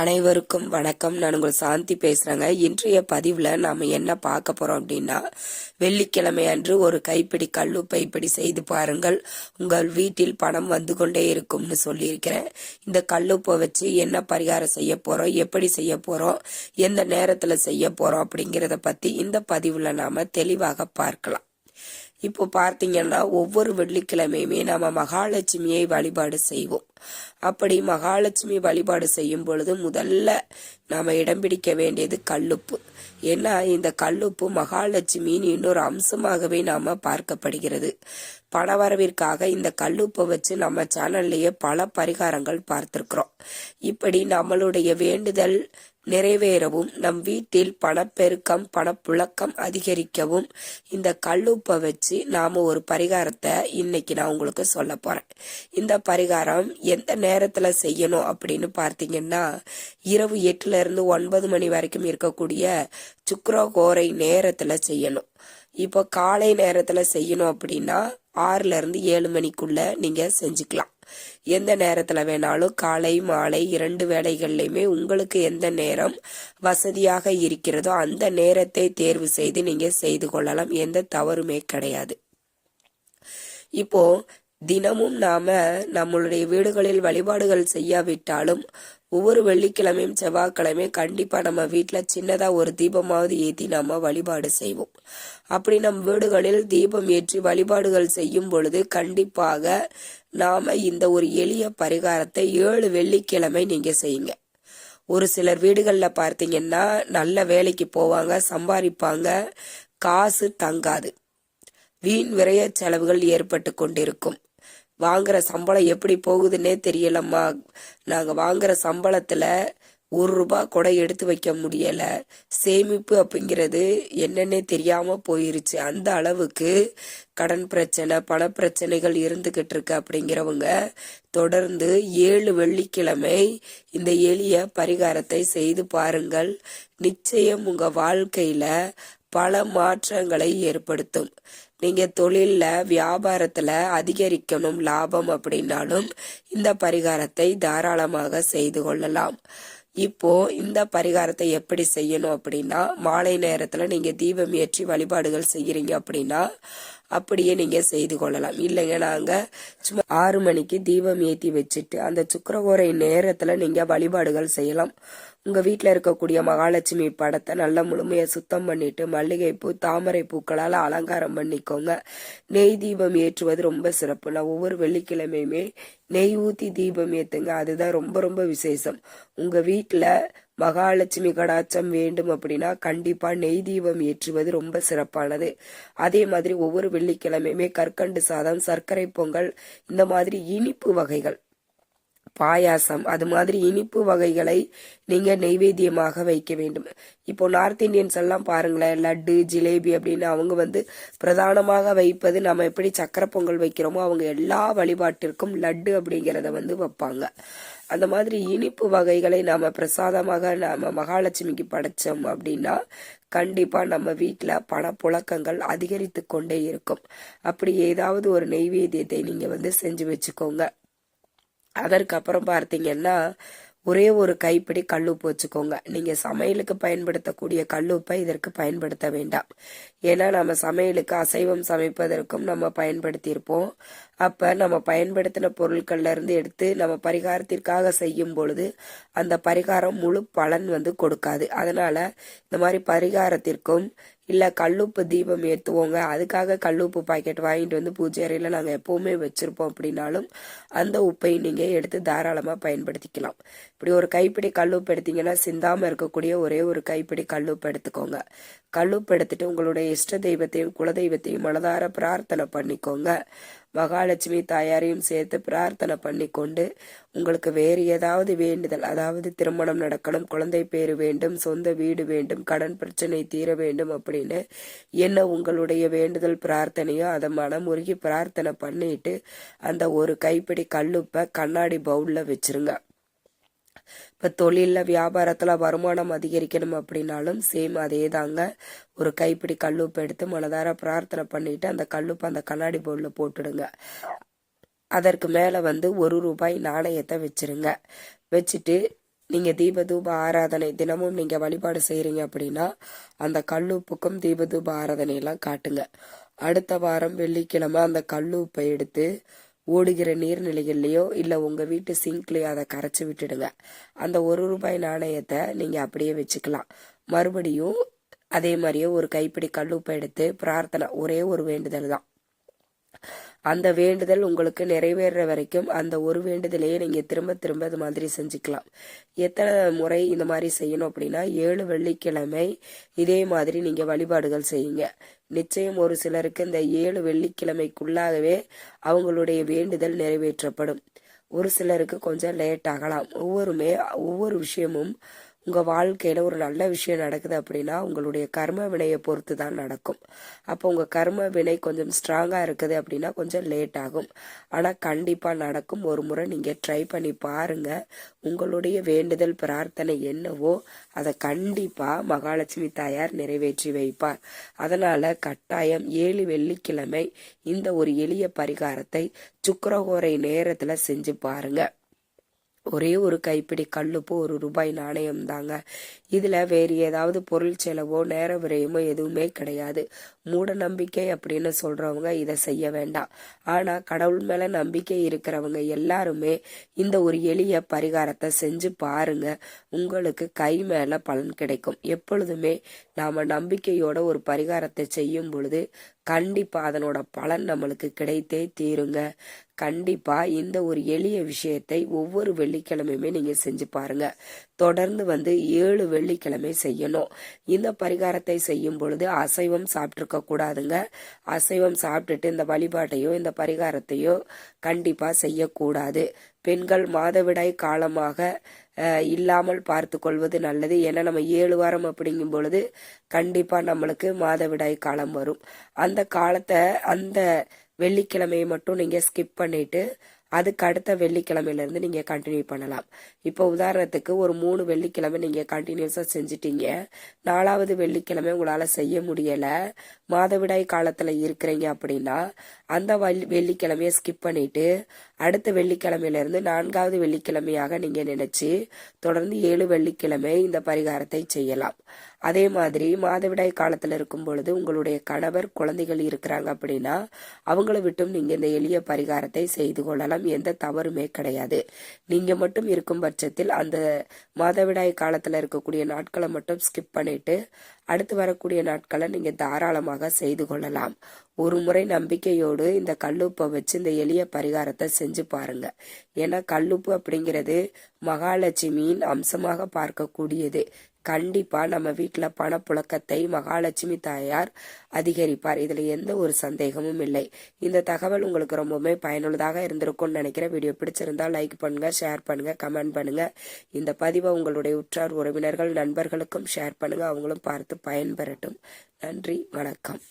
அனைவருக்கும் வணக்கம். நான் உங்கள் சாந்தி பேசுறேங்க. இன்றைய பதிவுல நாம என்ன பார்க்க போறோம் அப்படின்னா வெள்ளிக்கிழமை அன்று ஒரு கைப்பிடி கல்லுப்பை இப்படி செய்து பாருங்கள். உங்கள் வீட்டில் பணம் வந்து கொண்டே இருக்கும்னு சொல்லியிருக்கிறேன். இந்த கல்லுப்பை வச்சு என்ன பரிகாரம் செய்ய போறோம்? எப்படி செய்ய போறோம்? எந்த நேரத்துல செய்ய போறோம் அப்படிங்கறத பத்தி இந்த பதிவுல நாம தெளிவாக பார்க்கலாம். இப்போ பார்த்தீங்கன்னா ஒவ்வொரு வெள்ளிக்கிழமையுமே நாம மகாலட்சுமியை வழிபாடு செய்வோம். அப்படி மகாலட்சுமி வழிபாடு செய்யும் பொழுது முதல்ல நாம இடம் பிடிக்க வேண்டியது கல்லுப்பு. ஏன்னா இந்த கல்லுப்பு மகாலட்சுமியின் இன்னொரு அம்சமாகவே நாம பார்க்கப்படுகிறது. பணவரவிற்காக இந்த கல்லுப்பை வச்சு நம்ம சேனல்லையே பல பரிகாரங்கள் பார்த்திருக்கிறோம். இப்படி நம்மளுடைய வேண்டுதல் நிறைவேறவும் நம் வீட்டில் பணப்பெருக்கம் பணப்புழக்கம் அதிகரிக்கவும் இந்த கல்லுப்பை வச்சு நாம ஒரு பரிகாரத்தை இன்னைக்கு நான் உங்களுக்கு சொல்ல போறேன். இந்த பரிகாரம் எந்த நேரத்துல செய்யணும் அப்படின்னு பார்த்தீங்கன்னா இரவு எட்டுல இருந்து ஒன்பது மணி வரைக்கும் இருக்கக்கூடிய சுக்கரகோரை நேரத்துல செய்யணும். இப்போ காலை நேரத்துல செய்யணும் அப்படின்னா ஆறுல இருந்து ஏழு மணிக்குள்ள நீங்கள் செஞ்சுக்கலாம். எந்த நேரத்தில் வேணாலும் காலை மாலை இரண்டு வேளைகள்லையுமே உங்களுக்கு எந்த நேரம் வசதியாக இருக்கிறதோ அந்த நேரத்தை தேர்வு செய்து நீங்கள் செய்து கொள்ளலாம். எந்த தவறுமே கிடையாது. இப்போ தினமும் நாம நம்மளுடைய வீடுகளில் வழிபாடுகள் செய்யாவிட்டாலும் ஒவ்வொரு வெள்ளிக்கிழமையும் செவ்வாய்க்கிழமையும் கண்டிப்பா நம்ம வீட்டுல சின்னதா ஒரு தீபமாவது ஏத்தி நாம வழிபாடு செய்வோம். அப்படி நம் வீடுகளில் தீபம் ஏற்றி வழிபாடுகள் செய்யும் பொழுது கண்டிப்பாக நாம இந்த ஒரு எளிய பரிகாரத்தை ஏழு வெள்ளிக்கிழமை நீங்க செய்யுங்க. ஒரு சிலர் வீடுகள்ல பார்த்தீங்கன்னா நல்ல வேலைக்கு போவாங்க சம்பாதிப்பாங்க காசு தங்காது. வீண் விரைய செலவுகள் ஏற்பட்டு கொண்டிருக்கும். வாங்குற சம்பளம் எப்படி போகுதுன்னே தெரியலம்மா. நாங்கள் வாங்குற சம்பளத்தில் ஒரு ரூபாய் கூட எடுத்து வைக்க முடியலை. சேமிப்பு அப்படிங்கிறது என்னன்னே தெரியாமல் போயிருச்சு. அந்த அளவுக்கு கடன் பிரச்சனை பண பிரச்சனைகள் இருந்துகிட்டு இருக்கு அப்படிங்கிறவங்க தொடர்ந்து ஏழு வெள்ளிக்கிழமை இந்த எளிய பரிகாரத்தை செய்து பாருங்கள். நிச்சயம் உங்கள் வாழ்க்கையில் பல மாற்றங்களை ஏற்படுத்தும். நீங்க தொழிலில் வியாபாரத்துல அதிகரிக்கணும் லாபம் அப்படின்னாலும் இந்த பரிகாரத்தை தாராளமாக செய்து கொள்ளலாம். இப்போ இந்த பரிகாரத்தை எப்படி செய்யணும் அப்படின்னா மாலை நேரத்துல நீங்க தீபம் ஏற்றி வழிபாடுகள் செய்யறீங்க அப்படின்னா அப்படியே நீங்க செய்து கொள்ளலாம். இல்லைங்க நாங்க சும்மா ஆறு மணிக்கு தீபம் ஏற்றி வச்சுட்டு அந்த சுக்கரகோரை நேரத்துல நீங்க வழிபாடுகள் செய்யலாம். உங்க வீட்டில் இருக்கக்கூடிய மகாலட்சுமி படத்தை நல்லா முழுமையாக சுத்தம் பண்ணிட்டு மல்லிகைப்பூ தாமரை பூக்களால் அலங்காரம் பண்ணிக்கோங்க. நெய் தீபம் ஏற்றுவது ரொம்ப சிறப்பு. நான் ஒவ்வொரு வெள்ளிக்கிழமையுமே நெய் ஊத்தி தீபம் ஏத்துங்க. அதுதான் ரொம்ப ரொம்ப விசேஷம். உங்க வீட்டில் மகாலட்சுமி கடாச்சம் வேண்டும் அப்படின்னா கண்டிப்பா நெய் தீபம் ஏற்றுவது ரொம்ப சிறப்பானது. அதே மாதிரி ஒவ்வொரு வெள்ளிக்கிழமையுமே கற்கண்டு சாதம் சர்க்கரை பொங்கல் இந்த மாதிரி இனிப்பு வகைகள். பாயாசம் அது மாதிரி இனிப்பு வகைகளை நீங்க நெய்வேத்தியமாக வைக்க வேண்டும். இப்போ நார்த் இந்தியன்ஸ் எல்லாம் பாருங்களேன் லட்டு ஜிலேபி அப்படின்னு அவங்க வந்து பிரதானமாக வைப்பது நம்ம எப்படி சக்கரை பொங்கல் வைக்கிறோமோ அவங்க எல்லா வழிபாட்டிற்கும் லட்டு அப்படிங்கிறத வந்து வைப்பாங்க. அந்த மாதிரி இனிப்பு வகைகளை நாம பிரசாதமாக நாம மகாலட்சுமிக்கு படைச்சோம் அப்படின்னா கண்டிப்பா நம்ம வீட்டுல பணப்புழக்கங்கள் அதிகரித்து கொண்டே இருக்கும். அப்படி ஏதாவது ஒரு நெய்வேத்தியத்தை நீங்க வந்து செஞ்சு வச்சுக்கோங்க. அதற்கப்புறம் பார்த்தீங்கன்னா ஒரே ஒரு கைப்பிடி கல்லுப்பு வச்சுக்கோங்க. நீங்க சமையலுக்கு பயன்படுத்தக்கூடிய கல்லுப்பை இதற்கு பயன்படுத்த வேண்டாம். ஏன்னா நம்ம சமையலுக்கு அசைவம் சமைப்பதற்கும் நம்ம பயன்படுத்தியிருப்போம். அப்ப நம்ம பயன்படுத்தின பொருட்கள்ல இருந்து எடுத்து நம்ம பரிகாரத்திற்காக செய்யும் பொழுது அந்த பரிகாரம் முழு பலன் வந்து கொடுக்காது. அதனால இந்த மாதிரி பரிகாரத்திற்கும் இல்ல கல்லுப்பு தீபம் ஏற்றுவோங்க அதுக்காக கல்லுப்பு பாக்கெட் வாங்கிட்டு வந்து பூஜை அறையில நாங்க எப்பவுமே வச்சிருப்போம் அப்படின்னாலும் அந்த உப்பை நீங்க எடுத்து தாராளமா பயன்படுத்திக்கலாம். இப்படி ஒரு கைப்பிடி கல்லுப்பு எடுத்தீங்கன்னா சிந்தாம இருக்கக்கூடிய ஒரே ஒரு கைப்பிடி கல்லுப்பு எடுத்துக்கோங்க. கல்லுப்பு எடுத்துட்டு உங்களுடைய இஷ்ட தெய்வத்தையும் குலதெய்வத்தையும் மனதார பிரார்த்தனை பண்ணிக்கோங்க. மகாலட்சுமி தாயாரையும் சேர்த்து பிரார்த்தனை பண்ணி கொண்டு உங்களுக்கு வேறு ஏதாவது வேண்டுதல் அதாவது திருமணம் நடக்கணும் குழந்தை பேர் வேண்டும் சொந்த வீடு வேண்டும் கடன் பிரச்சனை தீர வேண்டும் அப்படின்னு என்ன உங்களுடைய வேண்டுதல் பிரார்த்தனையோ அதை மனமுருகி பிரார்த்தனை பண்ணிட்டு அந்த ஒரு கைப்பிடி கல்லுப்பை கண்ணாடி பவுலில் வச்சிருங்க. இப்போ தொழிலில் வியாபாரத்தில் வருமானம் அதிகரிக்கணும் அப்படின்னாலும் சேம் அதே தாங்க ஒரு கைப்பிடி கல்லுப்பு எடுத்து மனதார பிரார்த்தனை பண்ணிட்டு அந்த கல்லுப்பு அந்த கண்ணாடி பவுலில் போட்டுடுங்க. அதற்கு மேலே வந்து ஒரு ரூபாய் நாணயத்தை வச்சிருங்க. வச்சுட்டு நீங்கள் தீபதூப ஆராதனை தினமும் நீங்கள் வழிபாடு செய்கிறீங்க அப்படின்னா அந்த கல்லுப்புக்கும் தீபதூப ஆராதனையெல்லாம் காட்டுங்க. அடுத்த வாரம் வெள்ளிக்கிழமை அந்த கல்லுப்பை எடுத்து ஓடுகிற நீர்நிலைகள்லையோ இல்லை உங்கள் வீட்டு சிங்க்லேயோ அதை கரைச்சி விட்டுடுங்க. அந்த ஒரு ரூபாய் நாணயத்தை நீங்கள் அப்படியே வச்சுக்கலாம். மறுபடியும் அதே மாதிரியே ஒரு கைப்பிடி கல்லுப்பை எடுத்து பிரார்த்தனை ஒரே ஒரு வேண்டுதல் தான். அந்த வேண்டுதல் உங்களுக்கு நிறைவேற வரைக்கும் அந்த ஒரு வேண்டுதலையே நீங்க திரும்ப திரும்ப இது மாதிரி செஞ்சுக்கலாம். எத்தனை முறை இந்த மாதிரி செய்யணும் அப்படின்னா ஏழு வெள்ளிக்கிழமை இதே மாதிரி நீங்க வழிபாடுகள் செய்யுங்க. நிச்சயம் ஒரு சிலருக்கு இந்த ஏழு வெள்ளிக்கிழமைக்குள்ளாகவே அவங்களுடைய வேண்டுதல் நிறைவேற்றப்படும். ஒரு சிலருக்கு கொஞ்சம் லேட் ஆகலாம். ஒவ்வொருமே ஒவ்வொரு விஷயமும் உங்க வாழ்க்கையில ஒரு நல்ல விஷயம் நடக்குது அப்படின்னா உங்களுடைய கர்ம வினையை பொறுத்து தான் நடக்கும். அப்போ உங்க கர்ம வினை கொஞ்சம் ஸ்ட்ராங்கா இருக்குது அப்படின்னா கொஞ்சம் லேட் ஆகும். ஆனா கண்டிப்பா நடக்கும். ஒரு முறை நீங்க ட்ரை பண்ணி பாருங்க. உங்களுடைய வேண்டுதல் பிரார்த்தனை என்னவோ அதை கண்டிப்பா மகாலட்சுமி தாயார் நிறைவேற்றி வைப்பார். அதனால கட்டாயம் ஏழு வெள்ளிக்கிழமை இந்த ஒரு எளிய பரிகாரத்தை சுக்கரகோரை நேரத்துல செஞ்சு பாருங்க. ஒரே ஒரு கைப்பிடி கல்லுப்பு ஒரு ரூபாய் நாணயம் தாங்க. இதுல வேறு ஏதாவது பொருள் செலவோ நேர விரயமோ எதுவுமே கிடையாது. மூட நம்பிக்கை அப்படின்னு சொல்றவங்க இதை செய்ய வேண்டாம். ஆனா கடவுள் மேல நம்பிக்கை இருக்கிறவங்க எல்லாருமே இந்த ஒரு எளிய பரிகாரத்தை செஞ்சு பாருங்க. உங்களுக்கு கை மேல பலன் கிடைக்கும். எப்பொழுதுமே நாம நம்பிக்கையோட ஒரு பரிகாரத்தை செய்யும் பொழுது கண்டிப்பா அதனோட பலன் நம்மளுக்கு கிடைத்தே தீருங்க. கண்டிப்பா இந்த ஒரு எளிய விஷயத்தை ஒவ்வொரு வெள்ளிக்கிழமையுமே நீங்க செஞ்சு பாருங்க. தொடர்ந்து வந்து ஏழு வெள்ளிக்கிழமை செய்யணும். இந்த பரிகாரத்தை செய்யும் பொழுது அசைவம் சாப்பிட்டுருக்க கூடாதுங்க. அசைவம் சாப்பிட்டுட்டு இந்த வழிபாட்டையோ இந்த பரிகாரத்தையோ கண்டிப்பா செய்யக்கூடாது. பெண்கள் மாதவிடாய் காலமாக இல்லாமல் பார்த்து கொள்வது நல்லது. ஏன்னா நம்ம ஏழு வாரம் அப்படிங்கும் பொழுது கண்டிப்பாக நம்மளுக்கு மாதவிடாய் காலம் வரும். அந்த காலத்தை அந்த வெள்ளிக்கிழமையை மட்டும் நீங்கள் ஸ்கிப் பண்ணிட்டு அதுக்கு அடுத்த வெள்ளிக்கிழமையில இருந்து கண்டினியூ பண்ணலாம். இப்போ உதாரணத்துக்கு ஒரு மூணு வெள்ளிக்கிழமை நீங்கள் கண்டினியூஸாக செஞ்சிட்டீங்க. நாலாவது வெள்ளிக்கிழமை உங்களால் செய்ய முடியலை. மாதவிடாய் காலத்தில் இருக்கிறீங்க அப்படின்னா அந்த வெள்ளிக்கிழமைய ஸ்கிப் பண்ணிட்டு அடுத்த வெள்ளிக்கிழமையிலிருந்து நான்காவது வெள்ளிக்கிழமையாக நீங்க நினைச்சு தொடர்ந்து ஏழு வெள்ளிக்கிழமை இந்த பரிகாரத்தை செய்யலாம். அதே மாதிரி மாதவிடாய் காலத்துல இருக்கும் பொழுது உங்களுடைய கணவர் குழந்தைகள் இருக்கிறாங்க அப்படின்னா அவங்கள விட்டும் நீங்க இந்த எளிய பரிகாரத்தை செய்து கொள்ளலாம். எந்த தவறுமே கிடையாது. நீங்க மட்டும் இருக்கும் பட்சத்தில் அந்த மாதவிடாய் காலத்துல இருக்கக்கூடிய நாட்களை மட்டும் ஸ்கிப் பண்ணிட்டு அடுத்து வரக்கூடிய நாட்களை நீங்க தாராளமாக செய்து கொள்ளலாம். ஒரு முறை நம்பிக்கையோடு இந்த கல்லுப்பை வச்சு இந்த எளிய பரிகாரத்தை செஞ்சு பாருங்க. ஏன்னா கல்லுப்பு அப்படிங்கிறது மகாலட்சுமியின் அம்சமாக பார்க்கக்கூடியது. கண்டிப்பா நம்ம வீட்டுல பணப்புழக்கத்தை மகாலட்சுமி தாயார் அதிகரிப்பார். இதுல எந்த ஒரு சந்தேகமும் இல்லை. இந்த தகவல் உங்களுக்கு ரொம்பவுமே பயனுள்ளதாக இருந்திருக்கும்னு நினைக்கிற வீடியோ பிடிச்சிருந்தா லைக் பண்ணுங்க ஷேர் பண்ணுங்க கமெண்ட் பண்ணுங்க. இந்த பதிவை உங்களுடைய உற்றார் உறவினர்கள் நண்பர்களுக்கும் ஷேர் பண்ணுங்க. அவங்களும் பார்த்து பயன்பெறட்டும். நன்றி வணக்கம்.